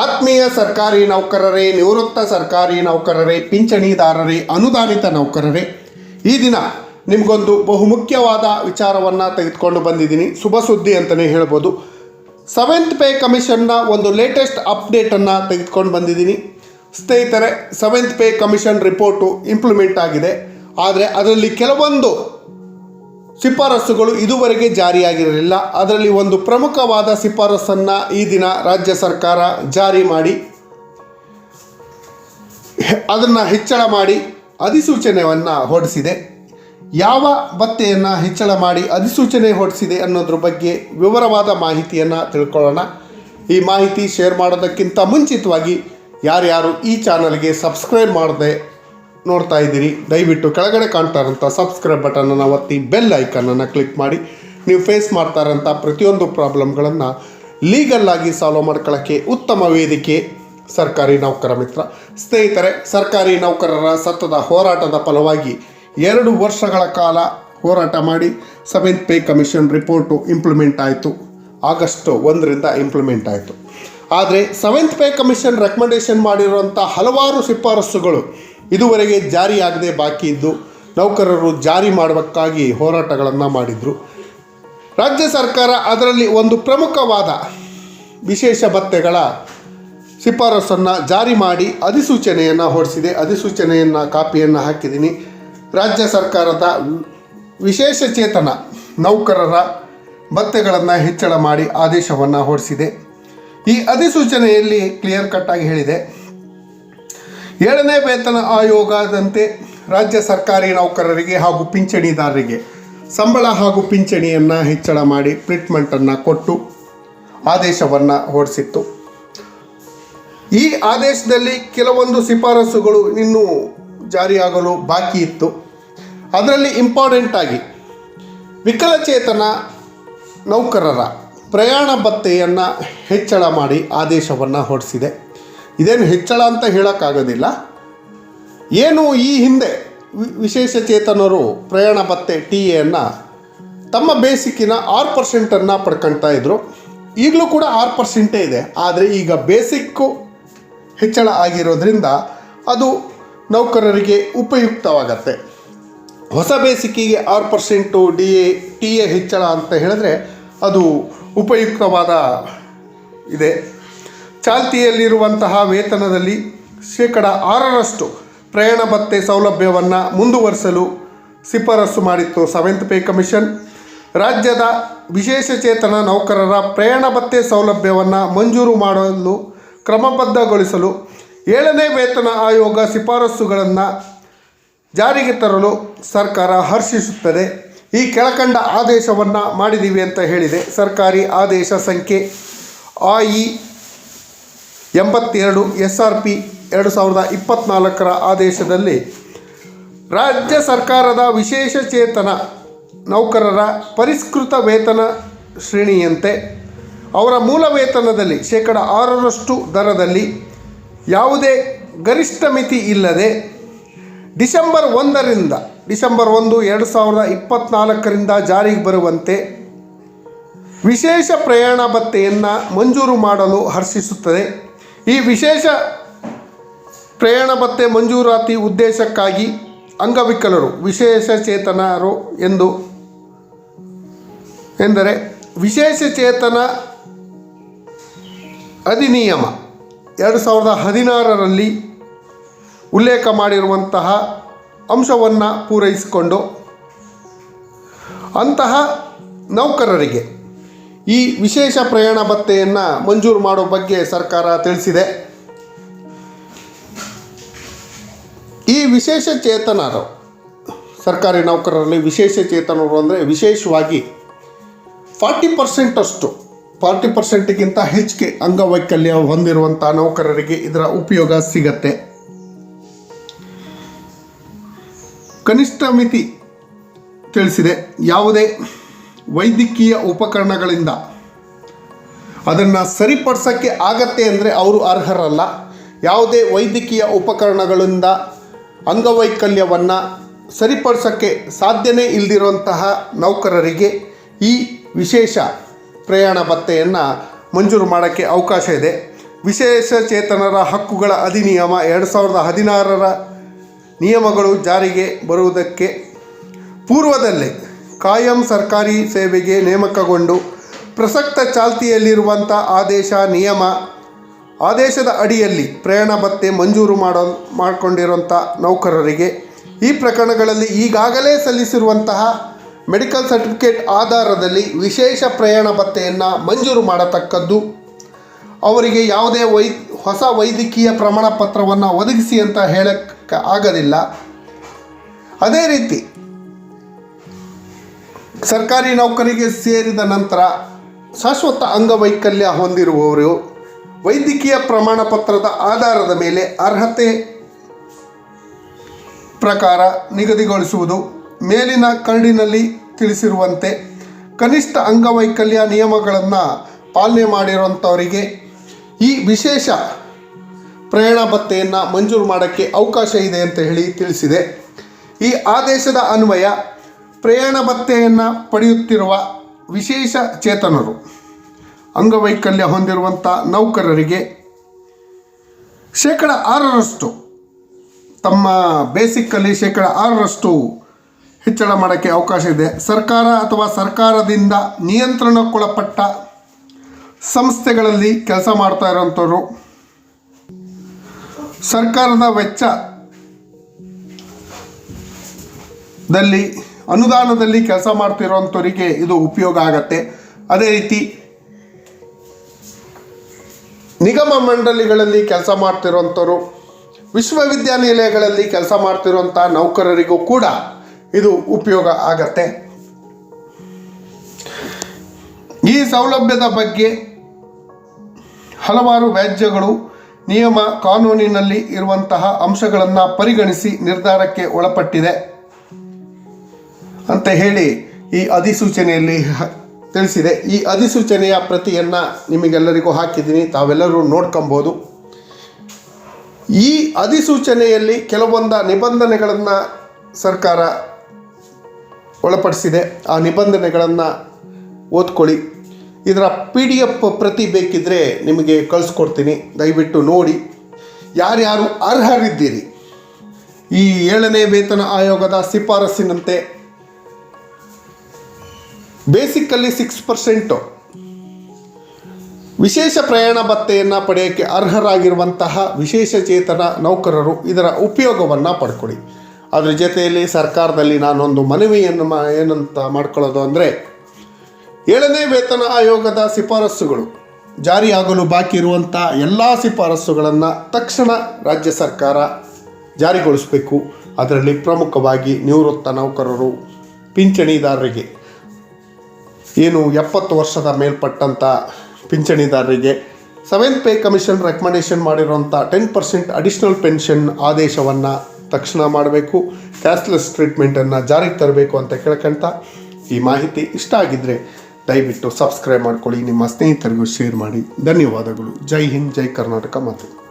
ಆತ್ಮೀಯ ಸರ್ಕಾರಿ ನೌಕರರೇ, ನಿವೃತ್ತ ಸರ್ಕಾರಿ ನೌಕರರೇ, ಪಿಂಚಣಿದಾರರೇ, ಅನುದಾನಿತ ನೌಕರರೇ, ಈ ದಿನ ನಿಮಗೊಂದು ಬಹುಮುಖ್ಯವಾದ ವಿಚಾರವನ್ನು ತೆಗೆದುಕೊಂಡು ಬಂದಿದ್ದೀನಿ. ಶುಭ ಸುದ್ದಿ ಅಂತಲೇ ಹೇಳ್ಬೋದು. ಸೆವೆಂತ್ ಪೇ ಕಮಿಷನ್ನ ಒಂದು ಲೇಟೆಸ್ಟ್ ಅಪ್ಡೇಟನ್ನು ತೆಗೆದುಕೊಂಡು ಬಂದಿದ್ದೀನಿ. ಸ್ನೇಹಿತರೆ seventh pay commission report implement ಆಗಿದೆ. ಆದರೆ ಅದರಲ್ಲಿ ಕೆಲವೊಂದು ಶಿಫಾರಸುಗಳು ಇದುವರೆಗೆ ಜಾರಿಯಾಗಿರಲಿಲ್ಲ. ಅದರಲ್ಲಿ ಒಂದು ಪ್ರಮುಖವಾದ ಶಿಫಾರಸನ್ನು ಈ ದಿನ ರಾಜ್ಯ ಸರ್ಕಾರ ಜಾರಿ ಮಾಡಿ, ಅದನ್ನು ಹೆಚ್ಚಳ ಮಾಡಿ ಅಧಿಸೂಚನೆಯನ್ನು ಹೊರಡಿಸಿದೆ. ಯಾವ ಭತ್ತೆಯನ್ನು ಹೆಚ್ಚಳ ಮಾಡಿ ಅಧಿಸೂಚನೆ ಹೊರಡಿಸಿದೆ ಅನ್ನೋದ್ರ ಬಗ್ಗೆ ವಿವರವಾದ ಮಾಹಿತಿಯನ್ನು ತಿಳ್ಕೊಳ್ಳೋಣ. ಈ ಮಾಹಿತಿ ಶೇರ್ ಮಾಡೋದಕ್ಕಿಂತ ಮುಂಚಿತವಾಗಿ ಯಾರ್ಯಾರು ಈ ಚಾನಲ್ಗೆ ಸಬ್ಸ್ಕ್ರೈಬ್ ಮಾಡದೆ ನೋಡ್ತಾ ಇದ್ದೀರಿ. ದಯವಿಟ್ಟು ಕೆಳಗಡೆ ಕಾಣ್ತಾ ಇರೋಂಥ ಸಬ್ಸ್ಕ್ರೈಬ್ ಬಟನನ್ನು ಒತ್ತಿ ಬೆಲ್ ಐಕನನ್ನು ಕ್ಲಿಕ್ ಮಾಡಿ. ನೀವು ಫೇಸ್ ಮಾಡ್ತಾ ಇರೋಂಥ ಪ್ರತಿಯೊಂದು ಪ್ರಾಬ್ಲಮ್ಗಳನ್ನು ಲೀಗಲ್ ಆಗಿ ಸಾಲ್ವ್ ಮಾಡ್ಕೊಳ್ಳೋಕ್ಕೆ ಉತ್ತಮ ವೇದಿಕೆ ಸರ್ಕಾರಿ ನೌಕರ ಮಿತ್ರ. ಸ್ನೇಹಿತರೆ, ಸರ್ಕಾರಿ ನೌಕರರ ಸತತ ಹೋರಾಟದ ಫಲವಾಗಿ ಎರಡು ವರ್ಷಗಳ ಕಾಲ ಹೋರಾಟ ಮಾಡಿ seventh pay commission report implement ಆಯಿತು. ಆಗಸ್ಟ್ ಒಂದರಿಂದ ಇಂಪ್ಲಿಮೆಂಟ್ ಆಯಿತು. ಆದರೆ ಸೆವೆಂತ್ ಪೇ ಕಮಿಷನ್ ರೆಕಮೆಂಡೇಷನ್ ಮಾಡಿರುವಂಥ ಹಲವಾರು ಶಿಫಾರಸುಗಳು ಇದುವರೆಗೆ ಜಾರಿಯಾಗದೆ ಬಾಕಿ ಇದ್ದು ನೌಕರರು ಜಾರಿ ಮಾಡಬೇಕಾಗಿ ಹೋರಾಟಗಳನ್ನು ಮಾಡಿದರು. ರಾಜ್ಯ ಸರ್ಕಾರ ಅದರಲ್ಲಿ ಒಂದು ಪ್ರಮುಖವಾದ ವಿಶೇಷ ಭತ್ಯೆಗಳ ಶಿಫಾರಸನ್ನು ಜಾರಿ ಮಾಡಿ ಅಧಿಸೂಚನೆಯನ್ನು ಹೊರಡಿಸಿದೆ. ಅಧಿಸೂಚನೆಯನ್ನು, ಕಾಪಿಯನ್ನು ಹಾಕಿದ್ದೀನಿ. ರಾಜ್ಯ ಸರ್ಕಾರದ ವಿಶೇಷ ಚೇತನ ನೌಕರರ ಭತ್ತೆಗಳನ್ನು ಹೆಚ್ಚಳ ಮಾಡಿ ಆದೇಶವನ್ನು ಹೊರಡಿಸಿದೆ. ಈ ಅಧಿಸೂಚನೆಯಲ್ಲಿ ಕ್ಲಿಯರ್ ಕಟ್ಟಾಗಿ ಹೇಳಿದೆ. ಏಳನೇ ವೇತನ ಆಯೋಗದಂತೆ ರಾಜ್ಯ ಸರ್ಕಾರಿ ನೌಕರರಿಗೆ ಹಾಗೂ ಪಿಂಚಣಿದಾರರಿಗೆ ಸಂಬಳ ಹಾಗೂ ಪಿಂಚಣಿಯನ್ನು ಹೆಚ್ಚಳ ಮಾಡಿ ಟ್ರೀಟ್ಮೆಂಟನ್ನು ಕೊಟ್ಟು ಆದೇಶವನ್ನು ಹೊರಡಿಸಿತ್ತು. ಈ ಆದೇಶದಲ್ಲಿ ಕೆಲವೊಂದು ಶಿಫಾರಸುಗಳು ಇನ್ನೂ ಜಾರಿಯಾಗಲು ಬಾಕಿ ಇತ್ತು. ಅದರಲ್ಲಿ ಇಂಪಾರ್ಟೆಂಟ್ ಆಗಿ ವಿಕಲಚೇತನ ನೌಕರರ ಪ್ರಯಾಣ ಭತ್ತೆಯನ್ನು ಹೆಚ್ಚಳ ಮಾಡಿ ಆದೇಶವನ್ನು ಹೊರಡಿಸಿದೆ. ಇದೇನು ಹೆಚ್ಚಳ ಅಂತ ಹೇಳೋಕ್ಕಾಗೋದಿಲ್ಲ. ಏನು ಈ ಹಿಂದೆ ವಿಶೇಷ ಚೇತನರು ಪ್ರಯಾಣ ಪತ್ತೆ ಟಿ ಎಯನ್ನು ತಮ್ಮ ಬೇಸಿಕ್ಕಿನ ಆರು ಪರ್ಸೆಂಟನ್ನು ಪಡ್ಕೊಳ್ತಾ ಇದ್ದರು ಈಗಲೂ ಕೂಡ ಆರು ಪರ್ಸೆಂಟೇ ಇದೆ. ಆದರೆ ಈಗ ಬೇಸಿಕ್ಕು ಹೆಚ್ಚಳ ಆಗಿರೋದ್ರಿಂದ ಅದು ನೌಕರರಿಗೆ ಉಪಯುಕ್ತವಾಗತ್ತೆ. ಹೊಸ ಬೇಸಿಕ್ಕಿಗೆ ಆರು percent D A, T A ಹೆಚ್ಚಳ ಅಂತ ಹೇಳಿದ್ರೆ ಅದು ಉಪಯುಕ್ತವಾದ ಇದೆ. ಚಾಲ್ತಿಯಲ್ಲಿರುವಂತಹ ವೇತನದಲ್ಲಿ ಶೇಕಡ ಆರರಷ್ಟು ಪ್ರಯಾಣ ಭತ್ತೆ ಸೌಲಭ್ಯವನ್ನು ಮುಂದುವರಿಸಲು ಶಿಫಾರಸು ಮಾಡಿತ್ತು ಸೆವೆಂತ್ ಪೇ ಕಮಿಷನ್ ರಾಜ್ಯದ ವಿಶೇಷಚೇತನ ನೌಕರರ ಪ್ರಯಾಣ ಭತ್ತೆ ಸೌಲಭ್ಯವನ್ನು ಮಂಜೂರು ಮಾಡಲು ಕ್ರಮಬದ್ಧಗೊಳಿಸಲು ಏಳನೇ ವೇತನ ಆಯೋಗ ಶಿಫಾರಸುಗಳನ್ನು ಜಾರಿಗೆ ತರಲು ಸರ್ಕಾರ ಹರ್ಷಿಸುತ್ತದೆ. ಈ ಕೆಳಕಂಡ ಆದೇಶವನ್ನು ಮಾಡಿದ್ದೀವಿ ಅಂತ ಹೇಳಿದೆ. ಸರ್ಕಾರಿ ಆದೇಶ ಸಂಖ್ಯೆ ಆಇ ಎಂಬತ್ತೆರಡು ಎಸ್ ಆರ್ ಪಿ ಎರಡು ಸಾವಿರದ ಇಪ್ಪತ್ತ್ನಾಲ್ಕರ ಆದೇಶದಲ್ಲಿ ರಾಜ್ಯ ಸರ್ಕಾರದ ವಿಶೇಷ ಚೇತನ ನೌಕರರ ಪರಿಷ್ಕೃತ ವೇತನ ಶ್ರೇಣಿಯಂತೆ ಅವರ ಮೂಲ ವೇತನದಲ್ಲಿ ಶೇಕಡ ಆರರಷ್ಟು ದರದಲ್ಲಿ ಯಾವುದೇ ಗರಿಷ್ಠ ಮಿತಿ ಇಲ್ಲದೆ ಡಿಸೆಂಬರ್ ಒಂದರಿಂದ ಡಿಸೆಂಬರ್ ಒಂದು ಎರಡು ಸಾವಿರದ ಇಪ್ಪತ್ತ್ನಾಲ್ಕರಿಂದ ಜಾರಿಗೆ ಬರುವಂತೆ ವಿಶೇಷ ಪ್ರಯಾಣ ಭತ್ತೆಯನ್ನು ಮಂಜೂರು ಮಾಡಲು ಹರ್ಷಿಸುತ್ತದೆ. ಈ ವಿಶೇಷ ಪ್ರಯಾಣ ಮತ್ತೆ ಮಂಜೂರಾತಿ ಉದ್ದೇಶಕ್ಕಾಗಿ ಅಂಗವಿಕಲರು, ವಿಶೇಷ ಚೇತನರು ಎಂದು ಎಂದರೆ ವಿಶೇಷ ಚೇತನ ಅಧಿನಿಯಮ ಎರಡು ಸಾವಿರದ ಹದಿನಾರರಲ್ಲಿ ಉಲ್ಲೇಖ ಮಾಡಿರುವಂತಹ ಅಂಶವನ್ನು ಪೂರೈಸಿಕೊಂಡು ಅಂತಹ ನೌಕರರಿಗೆ ಈ ವಿಶೇಷ ಪ್ರಯಾಣ ಭತ್ತೆಯನ್ನು ಮಂಜೂರು ಮಾಡೋ ಬಗ್ಗೆ ಸರ್ಕಾರ ತಿಳಿಸಿದೆ. ಈ ವಿಶೇಷ ಚೇತನರು, ಸರ್ಕಾರಿ ನೌಕರರಲ್ಲಿ ವಿಶೇಷ ಚೇತನರು ಅಂದರೆ ವಿಶೇಷವಾಗಿ ಫಾರ್ಟಿ ಪರ್ಸೆಂಟಷ್ಟು, ಫಾರ್ಟಿ ಪರ್ಸೆಂಟ್ಗಿಂತ ಹೆಚ್ಚಿಗೆ ಅಂಗವೈಕಲ್ಯ ಹೊಂದಿರುವಂಥ ನೌಕರರಿಗೆ ಇದರ ಉಪಯೋಗ ಸಿಗತ್ತೆ. ಕನಿಷ್ಠ ಮಿತಿ ತಿಳಿಸಿದೆ. ಯಾವುದೇ ವೈದ್ಯಕೀಯ ಉಪಕರಣಗಳಿಂದ. ಅದನ್ನು ಸರಿಪಡಿಸೋಕ್ಕೆ ಆಗತ್ತೆ ಅಂದರೆ ಅವರು ಅರ್ಹರಲ್ಲ. ಯಾವುದೇ ವೈದ್ಯಕೀಯ ಉಪಕರಣಗಳಿಂದ ಅಂಗವೈಕಲ್ಯವನ್ನು ಸರಿಪಡಿಸೋಕ್ಕೆ ಸಾಧ್ಯನೇ ಇಲ್ಲದಿರುವಂತಹ ನೌಕರರಿಗೆ ಈ ವಿಶೇಷ ಪ್ರಯಾಣ ಭತ್ತೆಯನ್ನು ಮಂಜೂರು ಮಾಡೋಕ್ಕೆ ಅವಕಾಶ ಇದೆ. ವಿಶೇಷ ಚೇತನರ ಹಕ್ಕುಗಳ ಅಧಿನಿಯಮ ಎರಡು ಸಾವಿರದ ಹದಿನಾರರ ನಿಯಮಗಳು ಜಾರಿಗೆ ಬರುವುದಕ್ಕೆ ಪೂರ್ವದಲ್ಲೇ ಕಾಯಂ ಸರ್ಕಾರಿ ಸೇವೆಗೆ ನೇಮಕಗೊಂಡು ಪ್ರಸಕ್ತ ಚಾಲ್ತಿಯಲ್ಲಿರುವಂಥ ಆದೇಶ ನಿಯಮ, ಆದೇಶದ ಅಡಿಯಲ್ಲಿ ಪ್ರಯಾಣ ಭತ್ತೆ ಮಂಜೂರು ಮಾಡೋ ಮಾಡಿಕೊಂಡಿರುವಂಥ ನೌಕರರಿಗೆ ಈ ಪ್ರಕರಣಗಳಲ್ಲಿ ಈಗಾಗಲೇ ಸಲ್ಲಿಸಿರುವಂತಹ ಮೆಡಿಕಲ್ ಸರ್ಟಿಫಿಕೇಟ್ ಆಧಾರದಲ್ಲಿ ವಿಶೇಷ ಪ್ರಯಾಣ ಭತ್ತೆಯನ್ನು ಮಂಜೂರು ಮಾಡತಕ್ಕದ್ದು. ಅವರಿಗೆ ಯಾವುದೇ ವೈ, ಹೊಸ ವೈದ್ಯಕೀಯ ಪ್ರಮಾಣ ಪತ್ರವನ್ನು ಒದಗಿಸಿ ಅಂತ ಹೇಳಕ್ಕೆ ಆಗೋದಿಲ್ಲ. ಅದೇ ರೀತಿ ಸರ್ಕಾರಿ ನೌಕರಿಗೆ ಸೇರಿದ ನಂತರ ಶಾಶ್ವತ ಅಂಗವೈಕಲ್ಯ ಹೊಂದಿರುವವರು ವೈದ್ಯಕೀಯ ಪ್ರಮಾಣ ಪತ್ರದ ಆಧಾರದ ಮೇಲೆ ಅರ್ಹತೆ ಪ್ರಕಾರ ನಿಗದಿಗೊಳಿಸುವುದು ಮೇಲಿನ ಕರಡಿನಲ್ಲಿ ತಿಳಿಸಿರುವಂತೆ ಕನಿಷ್ಠ ಅಂಗವೈಕಲ್ಯ ನಿಯಮಗಳನ್ನು ಪಾಲನೆ ಮಾಡಿರುವಂಥವರಿಗೆ ಈ ವಿಶೇಷ ಪ್ರಯಾಣ ಭತ್ತೆಯನ್ನು ಮಂಜೂರು ಮಾಡೋಕ್ಕೆ ಅವಕಾಶ ಇದೆ ಅಂತ ಹೇಳಿ ತಿಳಿಸಿದೆ. ಈ ಆದೇಶದ ಅನ್ವಯ ಪ್ರಯಾಣ ಭತ್ಯೆಯನ್ನು ಪಡೆಯುತ್ತಿರುವ ವಿಶೇಷ ಚೇತನರು, ಅಂಗವೈಕಲ್ಯ ಹೊಂದಿರುವಂಥ ನೌಕರರಿಗೆ ಶೇಕಡ ಆರರಷ್ಟು, ತಮ್ಮ ಬೇಸಿಕ್ಕಲ್ಲಿ ಶೇಕಡ ಆರರಷ್ಟು ಹೆಚ್ಚಳ ಮಾಡೋಕ್ಕೆ ಅವಕಾಶ ಇದೆ. ಸರ್ಕಾರ ಅಥವಾ ಸರ್ಕಾರದಿಂದ ನಿಯಂತ್ರಣಕ್ಕೊಳಪಟ್ಟ ಸಂಸ್ಥೆಗಳಲ್ಲಿ ಕೆಲಸ ಮಾಡ್ತಾ ಇರೋಂಥವ್ರು ಸರ್ಕಾರದ ವೆಚ್ಚ ದಲ್ಲಿ ಅನುದಾನದಲ್ಲಿ ಕೆಲಸ ಮಾಡ್ತಿರೋಂಥವರಿಗೆ ಇದು ಉಪಯೋಗ ಆಗತ್ತೆ. ಅದೇ ರೀತಿ ನಿಗಮ ಮಂಡಳಿಗಳಲ್ಲಿ ಕೆಲಸ ಮಾಡ್ತಿರೋಂಥವ್ರು, ವಿಶ್ವವಿದ್ಯಾನಿಲಯಗಳಲ್ಲಿ ಕೆಲಸ ಮಾಡ್ತಿರೋಂಥ ನೌಕರರಿಗೂ ಕೂಡ ಇದು ಉಪಯೋಗ ಆಗತ್ತೆ. ಈ ಸೌಲಭ್ಯದ ಬಗ್ಗೆ ಹಲವಾರು ವ್ಯಾಜ್ಯಗಳು, ನಿಯಮ, ಕಾನೂನಿನಲ್ಲಿ ಇರುವಂತಹ ಅಂಶಗಳನ್ನು ಪರಿಗಣಿಸಿ ನಿರ್ಧಾರಕ್ಕೆ ಒಳಪಟ್ಟಿದೆ. ಅಂತ ಹೇಳಿ ಈ ಅಧಿಸೂಚನೆಯಲ್ಲಿ ತಿಳಿಸಿದೆ. ಈ ಅಧಿಸೂಚನೆಯ ಪ್ರತಿಯನ್ನು ನಿಮಗೆಲ್ಲರಿಗೂ ಹಾಕಿದ್ದೀನಿ. ತಾವೆಲ್ಲರೂ ನೋಡ್ಕೊಬೋದು. ಈ ಅಧಿಸೂಚನೆಯಲ್ಲಿ ಕೆಲವೊಂದು ನಿಬಂಧನೆಗಳನ್ನು ಸರ್ಕಾರ ಒಳಪಡಿಸಿದೆ. ಆ ನಿಬಂಧನೆಗಳನ್ನು ಓದ್ಕೊಳ್ಳಿ. ಇದರ ಪಿ ಡಿ ಎಫ್ ಪ್ರತಿ ಬೇಕಿದ್ದರೆ ನಿಮಗೆ ಕಳಿಸ್ಕೊಡ್ತೀನಿ. ದಯವಿಟ್ಟು ನೋಡಿ. ಯಾರ್ಯಾರು ಅರ್ಹರಿದ್ದೀರಿ? ಈ ಏಳನೇ ವೇತನ ಆಯೋಗದ ಶಿಫಾರಸ್ಸಿನಂತೆ ಬೇಸಿಕ್ಕಲ್ಲಿ ಸಿಕ್ಸ್ ಪರ್ಸೆಂಟು ವಿಶೇಷ ಪ್ರಯಾಣ ಭತ್ತೆಯನ್ನು ಪಡೆಯೋಕ್ಕೆ ಅರ್ಹರಾಗಿರುವಂತಹ ವಿಶೇಷ ಚೇತನ ನೌಕರರು ಇದರ ಉಪಯೋಗವನ್ನು ಪಡ್ಕೊಳ್ಳಿ. ಅದರ ಜೊತೆಯಲ್ಲಿ ಸರ್ಕಾರದಲ್ಲಿ ನಾನೊಂದು ಮನವಿಯನ್ನು ಮಾ ಏನಂತ ಮಾಡ್ಕೊಳ್ಳೋದು ಅಂದರೆ, ಏಳನೇ ವೇತನ ಆಯೋಗದ ಶಿಫಾರಸ್ಸುಗಳು ಜಾರಿಯಾಗಲು ಬಾಕಿ ಇರುವಂಥ ಎಲ್ಲ ಶಿಫಾರಸ್ಸುಗಳನ್ನು ತಕ್ಷಣ ರಾಜ್ಯ ಸರ್ಕಾರ ಜಾರಿಗೊಳಿಸಬೇಕು. ಅದರಲ್ಲಿ ಪ್ರಮುಖವಾಗಿ ನಿವೃತ್ತ ನೌಕರರು, ಪಿಂಚಣಿದಾರರಿಗೆ. ಏನು ಎಪ್ಪತ್ತು ವರ್ಷದ ಮೇಲ್ಪಟ್ಟಂಥ ಪಿಂಚಣಿದಾರರಿಗೆ ಸೆವೆಂತ್ ಪೇ ಕಮಿಷನ್ ರೆಕಮೆಂಡೇಷನ್ ಮಾಡಿರುವಂಥ ಟೆನ್ ಪರ್ಸೆಂಟ್ ಅಡಿಷ್ನಲ್ ಪೆನ್ಷನ್ ಆದೇಶವನ್ನು ತಕ್ಷಣ ಮಾಡಬೇಕು, ಕ್ಯಾಶ್ಲೆಸ್ ಟ್ರೀಟ್ಮೆಂಟನ್ನು ಜಾರಿಗೆ ತರಬೇಕು ಅಂತ ಕೇಳ್ಕೊಂತ ಈ ಮಾಹಿತಿ ಇಷ್ಟ ಆಗಿದ್ದರೆ ದಯವಿಟ್ಟು ಸಬ್ಸ್ಕ್ರೈಬ್ ಮಾಡ್ಕೊಳ್ಳಿ, ನಿಮ್ಮ ಸ್ನೇಹಿತರಿಗೂ ಶೇರ್ ಮಾಡಿ. ಧನ್ಯವಾದಗಳು. ಜೈ ಹಿಂದ್, ಜೈ ಕರ್ನಾಟಕ ಮಾತು.